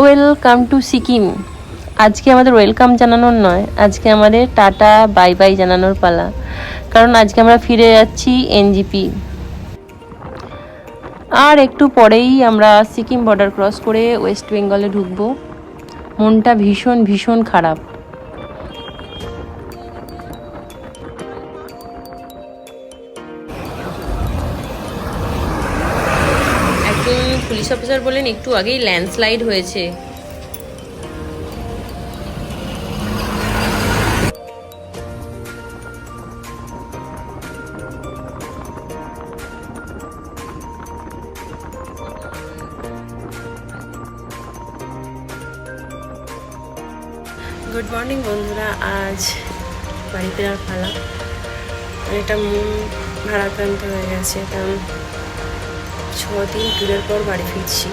Welcome to Sikkim. আজকে আমাদের welcome জানানোর নয়, আজকে আমাদের টাটা, বাই বাই জানানোর পালা। কারণ আজকে আমরা ফিরে যাচ্ছি এনজিপি। আর একটু পরেই আমরা সিকিম বর্ডার ক্রস করে ওয়েস্ট বেঙ্গলে ঢুকবো। মনটা ভীষণ ভীষণ খারাপ। পুলিশ অফিসার বলেন, একটু আগেই ল্যান্ডস্লাইড হয়েছে। গুড মর্নিং বন্ধুরা। আজ বাড়ি ফেরার পালা অনেকটা মন ভারাক্রান্ত হয়ে গেছে, কারণ ছ দিন পর বাড়ি ফিরছি।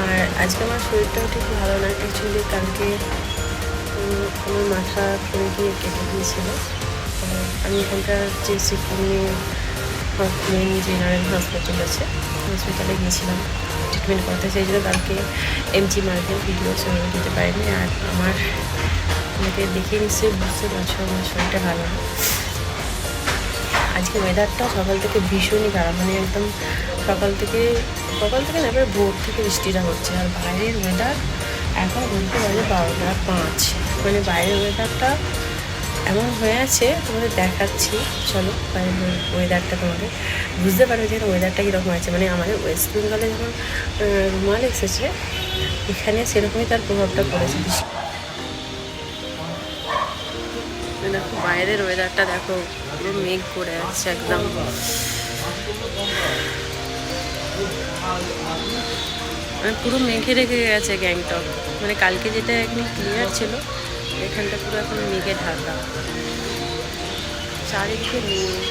আর আজকে আমার শরীরটাও ঠিক ভালো না অ্যাকচুয়ালি কালকে আমার মাথা পড়ে গিয়ে কেটে গিয়েছিল। আমি এখানকার যে সিকিমে মেন জেনারেল হসপিটাল আছে হসপিটালে গিয়েছিলাম। ট্রিটমেন্ট করতে চেয়েছিল কালকে এমজি মার্কের ভিডিও সেভাবে দিতে পারিনি। আর আমার, আমাকে দেখে নিশ্চয়ই বুঝতে পারছ, আমার শরীরটা ভালো না। আজকে ওয়েদারটা সকাল থেকে ভীষণই খারাপ। মানে একদম সকাল থেকে সকাল থেকে না ভোর থেকে বৃষ্টিটা হচ্ছে। আর বাইরের ওয়েদার এখন ঘুরতে বাজে বারোটা পাঁচ। মানে বাইরের ওয়েদারটা এমন হয়ে আছে তোমাদের দেখাচ্ছি। চলো বাইরের ওয়েদারটা তোমাদের বুঝতে পারবে যে ওয়েদারটা কীরকম আছে। মানে আমাদের ওয়েস্ট বেঙ্গলে আহ, রুমাল এসেছে এখানে সেরকমই তার প্রভাবটা পড়েছে। দেখো, বাইরের ওয়েদারটা দেখো, পুরো মেঘ করে আছে একদম। মানে পুরো মেঘে রেখে গেছে গ্যাংটক। মানে কালকে যেটা একদম ক্লিয়ার ছিল, এখানটা পুরো এখন মেঘে ঢাকা। চারিদিকে মেঘ।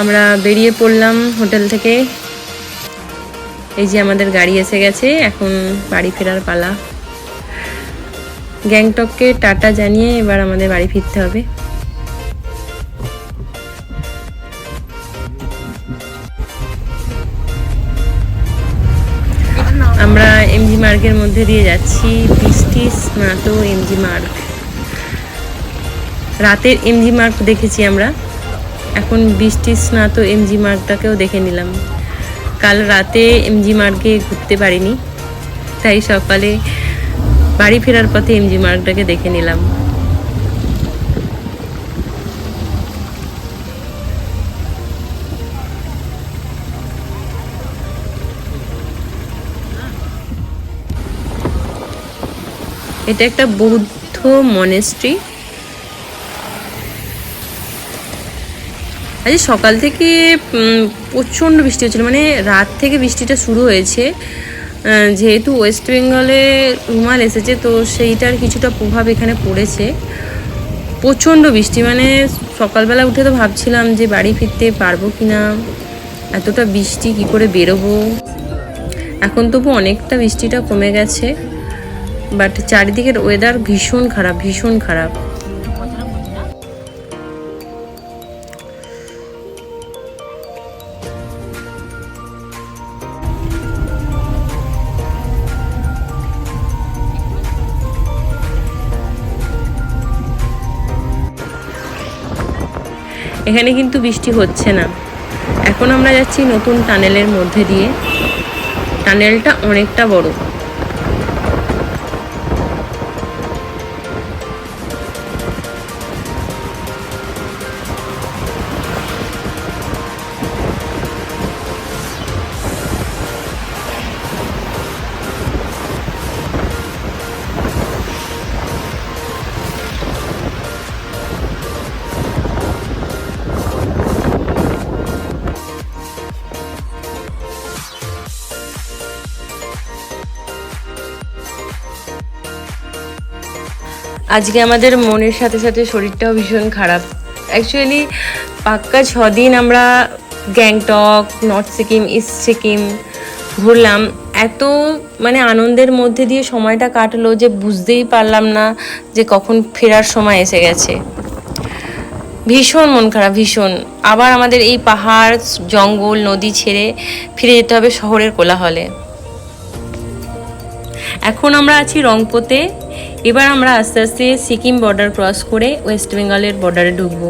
আমরা বেরিয়ে পড়লাম হোটেল থেকে। এই যে আমাদের গাড়ি এসে গেছে, এখন বাড়ি ফেরার পালা। গ্যাংটককে টাটা জানিয়ে এবার আমাদের বাড়ি ফিরতে হবে। আমরা এমজি মার্গের মধ্যে দিয়ে যাচ্ছি। বৃষ্টি স্নাত এমজি মার্গ রাতের এমজি মার্গ দেখেছি আমরা। এখন বৃষ্টি স্নাত এমজি মার্গটাকেও দেখে নিলাম। কাল রাতে এমজি মার্গে ঘুরতে পারিনি, তাই সকালে বাড়ি ফেরার পথে এমজি মার্গটাকে দেখে নিলাম। এটা একটা বৌদ্ধ মনেস্ট্রি আজ সকাল থেকে প্রচণ্ড বৃষ্টি হচ্ছিল। মানে রাত থেকে বৃষ্টিটা শুরু হয়েছে। যেহেতু ওয়েস্ট বেঙ্গলে রুমাল এসেছে, তো সেইটার কিছুটা প্রভাব এখানে পড়েছে। প্রচণ্ড বৃষ্টি। মানে সকালবেলা উঠে তো ভাবছিলাম যে বাড়ি ফিরতে পারব কি না এতটা বৃষ্টি, কি করে বেরোবো? এখন তবু অনেকটা বৃষ্টিটা কমে গেছে। বাট চারিদিকের ওয়েদার ভীষণ খারাপ ভীষণ খারাপ। এখানে কিন্তু বৃষ্টি হচ্ছে না। এখন আমরা যাচ্ছি নতুন টানেলের মধ্যে দিয়ে। টানেলটা অনেকটা বড়। আজকে আমাদের মনের সাথে সাথে শরীরটাও ভীষণ খারাপ। অ্যাকচুয়ালি পাক্কা ছ দিন আমরা গ্যাংটক, নর্থ সিকিম, ইস্ট সিকিম ঘুরলাম। এত মানে আনন্দের মধ্যে দিয়ে সময়টা কাটলো যে বুঝতেই পারলাম না যে কখন ফেরার সময় এসে গেছে। ভীষণ মন খারাপ, ভীষণ। আবার আমাদের এই পাহাড়, জঙ্গল, নদী ছেড়ে ফিরে যেতে হবে শহরের কোলাহলে। এখন আমরা আছি রংপুতে। এবার আমরা আস্তে আস্তে সিকিম বর্ডার ক্রস করে ওয়েস্ট বেঙ্গলের বর্ডারে ঢুকবো।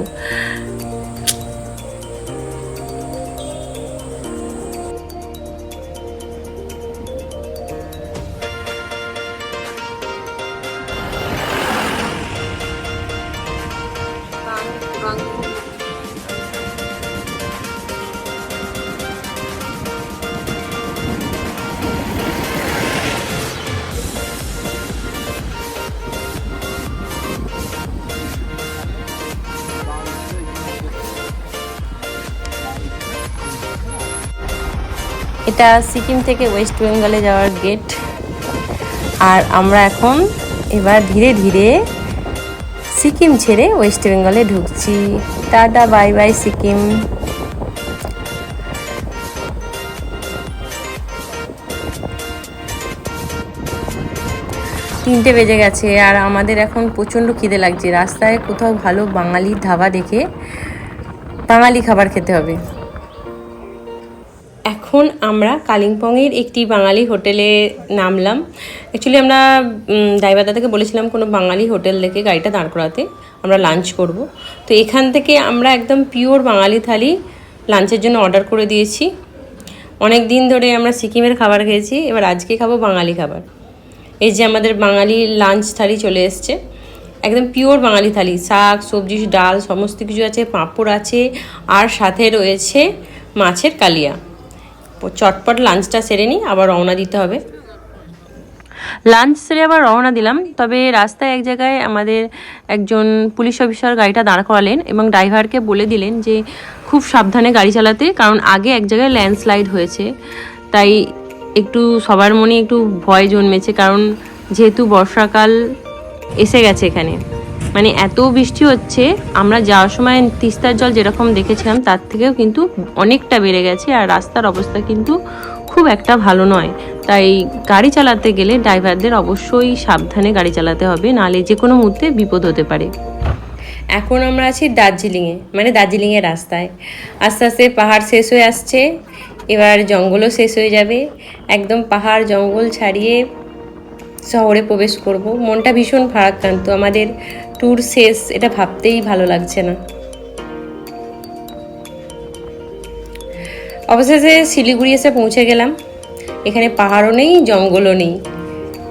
এটা সিকিম থেকে ওয়েস্ট বেঙ্গলে যাওয়ার গেট আর আমরা এখন এবার ধীরে ধীরে সিকিম ছেড়ে ওয়েস্ট বেঙ্গলে ঢুকছি। Tata, bye bye Sikkim. তিনটে বেজে গেছে আর আমাদের এখন প্রচণ্ড খিদে লাগছে। রাস্তায় কোথাও ভালো বাঙালি ধাবা দেখে বাঙালি খাবার খেতে হবে। এখন আমরা কালিম্পংয়ের একটি বাঙালি হোটেলে নামলাম। অ্যাকচুয়ালি আমরা ড্রাইভারদা থেকে বলেছিলাম কোনো বাঙালি হোটেল দেখে গাড়িটা দাঁড় করাতে, আমরা লাঞ্চ করব। তো এখান থেকে আমরা একদম পিওর বাঙালি থালি লাঞ্চের জন্য অর্ডার করে দিয়েছি। অনেক দিন ধরে আমরা সিকিমের খাবার খেয়েছি, এবার আজকে খাব বাঙালি খাবার। এই যে আমাদের বাঙালি লাঞ্চ থালি চলে এসছে। একদম পিওর বাঙালি থালি, শাক, সবজি, ডাল, সমস্ত কিছু আছে, পাঁপড় আছে, আর সাথে রয়েছে মাছের কালিয়া। চটপট লাঞ্চটা সেরে নিই, আবার রওনা দিতে হবে। লাঞ্চ সেরে আবার রওনা দিলাম, তবে রাস্তায় এক জায়গায় আমাদের একজন পুলিশ অফিসার গাড়িটা দাঁড় করালেন এবং ড্রাইভারকে বলে দিলেন যে, খুব সাবধানে গাড়ি চালাতে, কারণ আগে এক জায়গায় ল্যান্ডস্লাইড হয়েছে। তাই একটু সবার মনে একটু ভয় জন্মেছে, কারণ যেহেতু বর্ষাকাল এসে গেছে এখানে। মানে এত বৃষ্টি হচ্ছে, আমরা যাওয়ার সময় তিস্তার জল যেরকম দেখেছিলাম, তার থেকেও কিন্তু অনেকটা বেড়ে গেছে আর রাস্তার অবস্থা কিন্তু খুব একটা ভালো নয়। তাই গাড়ি চালাতে গেলে ড্রাইভারদের অবশ্যই সাবধানে গাড়ি চালাতে হবে, নালে যে কোনো মুহূর্তে বিপদ হতে পারে। এখন আমরা আছি দার্জিলিংয়ে মানে দার্জিলিংয়ের রাস্তায়। আস্তে আস্তে পাহাড় শেষ হয়ে আসছে, এবার জঙ্গলও শেষ হয়ে যাবে। একদম পাহাড়, জঙ্গল ছাড়িয়ে শহরে প্রবেশ করব। মনটা ভীষণ ফারাক্রান্ত আমাদের ট্যুর শেষ, এটা ভাবতেই ভালো লাগছে না। অবশেষে শিলিগুড়ি এসে পৌঁছে গেলাম। এখানে পাহাড়ও নেই, জঙ্গলও নেই।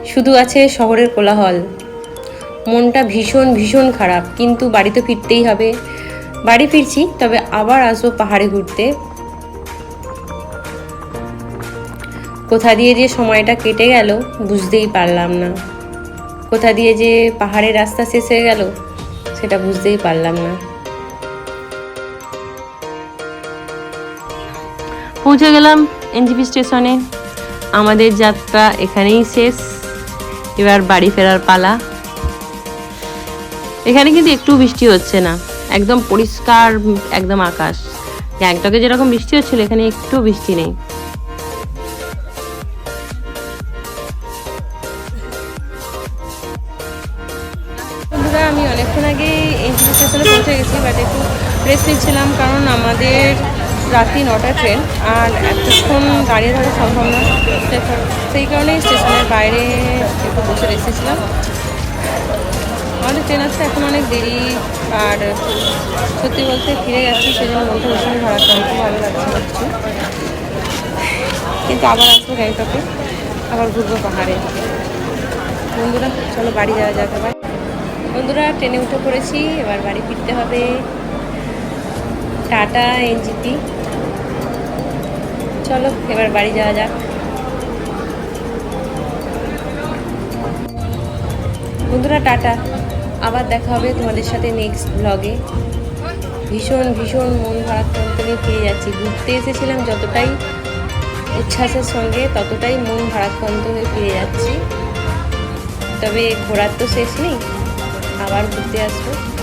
শুধু আছে শহরের কোলাহল। মনটা ভীষণ ভীষণ খারাপ, কিন্তু বাড়ি তো ফিরতেই হবে। বাড়ি ফিরছি, তবে আবার আসব পাহাড়ে ঘুরতে। কোথা দিয়ে যে সময়টা কেটে গেল, বুঝতেই পারলাম না। কোথা দিয়ে যে পাহাড়ের রাস্তা শেষ হয়ে গেল, সেটা বুঝতেই পারলাম না। পৌঁছে গেলাম এনজিপি স্টেশনে। আমাদের যাত্রা এখানেই শেষ। এবার বাড়ি ফেরার পালা। এখানে কিন্তু একটু বৃষ্টি হচ্ছে না। একদম পরিষ্কার, একদম আকাশ। গ্যাংটকে যেরকম বৃষ্টি হচ্ছিল, এখানে একটু বৃষ্টি নেই। আমাদের রাত্রি নটা ট্রেন, আর এতক্ষণ দাঁড়িয়ে থাকা সম্ভব না সেই কারণে স্টেশনের বাইরে একটু বসে রেখেছিলাম। আমাদের ট্রেন আসতে এখন অনেক দেরি, আর সত্যি বলতে ফিরে গেছি সেজন্য মনটা ভীষণ ভালো লাগছে না কিছু কিন্তু আবার আসব গ্যাংটকে, আবার ঘুরবো পাহাড়ে। বন্ধুরা, চলো বাড়ি যাওয়া যাক এবার। বন্ধুরা, ট্রেনে উঠে পড়েছি, এবার বাড়ি ফিরতে হবে। Tata, NJP. চলো, এবার বাড়ি যাওয়া যাক। বন্ধুরা, টাটা। আবার দেখা হবে তোমাদের সাথে নেক্সট ব্লগে ভীষণ ভীষণ মন ভারাক্রান্ত নিয়ে ফিরে যাচ্ছি। ঘুরতে এসেছিলাম যতটাই উচ্ছ্বাসের সঙ্গে, ততটাই মন ভারাক্রান্ত হয়ে ফিরে যাচ্ছি। তবে ঘোরার তো শেষ নেই। আবার ঘুরতে আসব।